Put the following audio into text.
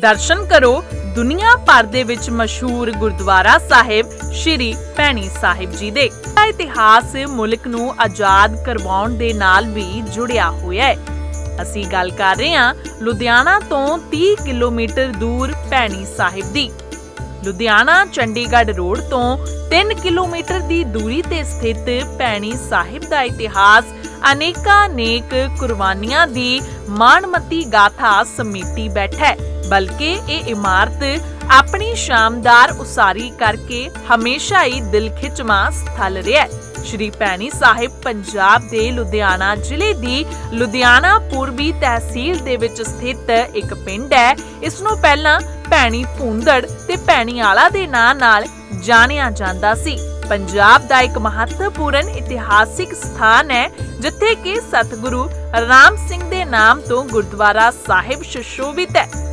ਦਰਸ਼ਨ ਕਰੋ ਦੁਨੀਆ ਭਰ ਦੇ ਵਿੱਚ ਮਸ਼ਹੂਰ ਗੁਰਦੁਆਰਾ ਸਾਹਿਬ ਸ਼੍ਰੀ ਭੈਣੀ ਸਾਹਿਬ ਜੀ ਦੇ। ਇਤਿਹਾਸ ਮੁਲਕ ਨੂੰ ਆਜ਼ਾਦ ਕਰਵਾਉਣ ਦੇ ਨਾਲ ਵੀ ਜੁੜਿਆ ਹੋਇਆ ਹੈ। ਅਸੀਂ ਗੱਲ ਕਰ ਰਹੇ ਹਾਂ ਲੁਧਿਆਣਾ ਤੋਂ 30 ਕਿਲੋਮੀਟਰ ਦੂਰ ਭੈਣੀ ਸਾਹਿਬ ਦੀ। ਲੁਧਿਆਣਾ ਚੰਡੀਗੜ੍ਹ ਰੋਡ ਤੋਂ 3 ਕਿਲੋਮੀਟਰ ਦੀ ਦੂਰੀ ਤੇ ਸਥਿਤ ਭੈਣੀ ਸਾਹਿਬ ਦਾ ਇਤਿਹਾਸ ਅਨੇਕਾਂ ਨੇਕ ਕੁਰਬਾਨੀਆਂ ਦੀ ਮਾਣਮੱਤੀ ਗਾਥਾ ਸਮੇਟੀ ਬੈਠਾ ਹੈ, ਬਲਕਿ ਇਹ ਇਮਾਰਤ ਆਪਣੀ ਸ਼ਾਨਦਾਰ ਉਸਾਰੀ ਕਰਕੇ ਹਮੇਸ਼ਾ ਹੀ ਦਿਲ ਖਿੱਚਵਾਂ ਸਥਲ ਰਿਹਾ ਹੈ। ਸ਼੍ਰੀ ਭੈਣੀ ਸਾਹਿਬ ਪੰਜਾਬ ਦੇ ਲੁਧਿਆਣਾ ਜ਼ਿਲ੍ਹੇ ਦੀ ਲੁਧਿਆਣਾ ਪੂਰਬੀ ਤਹਿਸੀਲ ਦੇ ਵਿੱਚ ਸਥਿਤ ਇੱਕ ਪਿੰਡ ਹੈ। ਇਸ ਨੂੰ ਪਹਿਲਾਂ ਭੈਣੀ ਭੂੰਦੜ ਤੇ ਭੈਣੀ ਆਲਾ ਦੇ ਨਾਂ ਨਾਲ ਜਾਣਿਆ ਜਾਂਦਾ ਸੀ। ਪੰਜਾਬ ਦਾ ਇੱਕ ਮਹੱਤਵਪੂਰਨ ਇਤਿਹਾਸਿਕ ਸਥਾਨ ਹੈ, ਜਿੱਥੇ ਕਿ ਸਤਿਗੁਰੂ ਰਾਮ ਸਿੰਘ ਦੇ ਨਾਮ ਤੋਂ ਗੁਰਦੁਆਰਾ ਸਾਹਿਬ ਸੁਸ਼ੋਭਿਤ ਹੈ।